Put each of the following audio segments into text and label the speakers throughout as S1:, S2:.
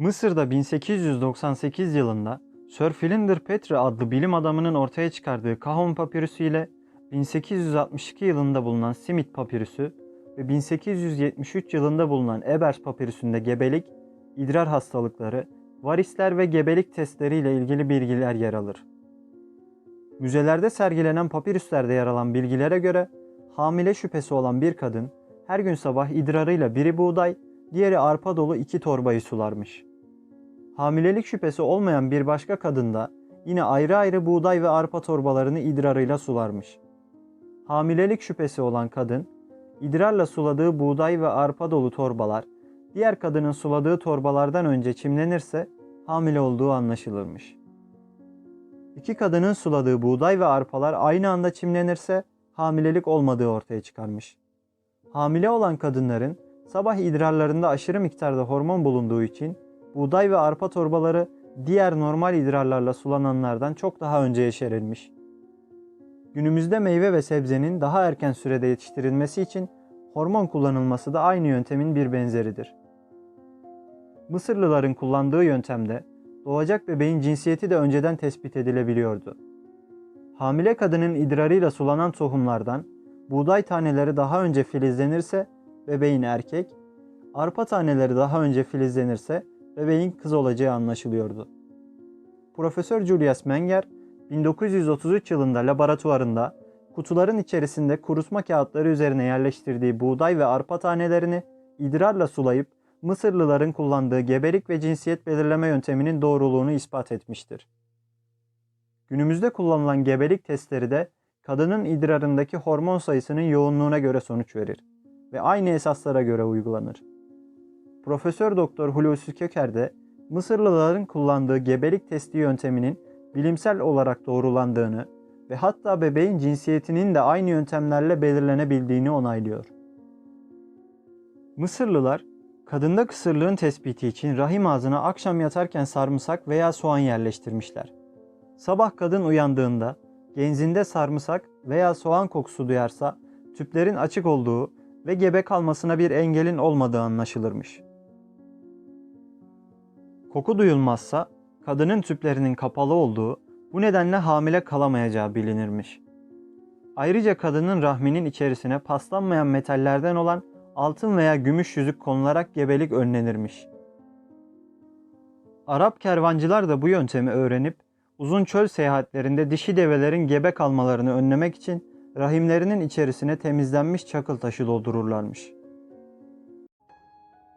S1: Mısır'da 1898 yılında Sir Flinders Petrie adlı bilim adamının ortaya çıkardığı Kahon papirüsü ile 1862 yılında bulunan Simit papirüsü ve 1873 yılında bulunan Ebers papirüsünde gebelik, idrar hastalıkları, varisler ve gebelik testleriyle ilgili bilgiler yer alır. Müzelerde sergilenen papirüslerde yer alan bilgilere göre hamile şüphesi olan bir kadın her gün sabah idrarıyla biri buğday, diğeri arpa dolu iki torbayı sularmış. Hamilelik şüphesi olmayan bir başka kadın da yine ayrı ayrı buğday ve arpa torbalarını idrarıyla sularmış. Hamilelik şüphesi olan kadın, idrarla suladığı buğday ve arpa dolu torbalar, diğer kadının suladığı torbalardan önce çimlenirse hamile olduğu anlaşılırmış. İki kadının suladığı buğday ve arpalar aynı anda çimlenirse hamilelik olmadığı ortaya çıkarmış. Hamile olan kadınların sabah idrarlarında aşırı miktarda hormon bulunduğu için buğday ve arpa torbaları diğer normal idrarlarla sulananlardan çok daha önce yeşerilmiş. Günümüzde meyve ve sebzenin daha erken sürede yetiştirilmesi için hormon kullanılması da aynı yöntemin bir benzeridir. Mısırlıların kullandığı yöntemde doğacak bebeğin cinsiyeti de önceden tespit edilebiliyordu. Hamile kadının idrarıyla sulanan tohumlardan buğday taneleri daha önce filizlenirse bebeğin erkek, arpa taneleri daha önce filizlenirse bebeğin kız olacağı anlaşılıyordu. Profesör Julius Menger 1933 yılında laboratuvarında kutuların içerisinde kurutma kağıtları üzerine yerleştirdiği buğday ve arpa tanelerini idrarla sulayıp Mısırlıların kullandığı gebelik ve cinsiyet belirleme yönteminin doğruluğunu ispat etmiştir. Günümüzde kullanılan gebelik testleri de kadının idrarındaki hormon sayısının yoğunluğuna göre sonuç verir ve aynı esaslara göre uygulanır. Profesör Doktor Hulusi Köker de Mısırlıların kullandığı gebelik testi yönteminin bilimsel olarak doğrulandığını ve hatta bebeğin cinsiyetinin de aynı yöntemlerle belirlenebildiğini onaylıyor. Mısırlılar kadında kısırlığın tespiti için rahim ağzına akşam yatarken sarımsak veya soğan yerleştirmişler. Sabah kadın uyandığında genzinde sarımsak veya soğan kokusu duyarsa tüplerin açık olduğu ve gebe kalmasına bir engelin olmadığı anlaşılırmış. Koku duyulmazsa kadının tüplerinin kapalı olduğu, bu nedenle hamile kalamayacağı bilinirmiş. Ayrıca kadının rahminin içerisine paslanmayan metallerden olan altın veya gümüş yüzük konularak gebelik önlenirmiş. Arap kervancılar da bu yöntemi öğrenip uzun çöl seyahatlerinde dişi develerin gebe kalmalarını önlemek için rahimlerinin içerisine temizlenmiş çakıl taşı doldururlarmış.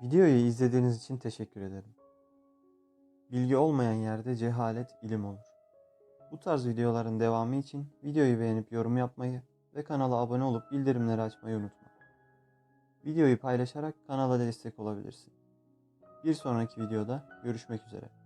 S1: Videoyu izlediğiniz için teşekkür ederim. Bilgi olmayan yerde cehalet ilim olur. Bu tarz videoların devamı için videoyu beğenip yorum yapmayı ve kanala abone olup bildirimleri açmayı unutma. Videoyu paylaşarak kanala destek olabilirsin. Bir sonraki videoda görüşmek üzere.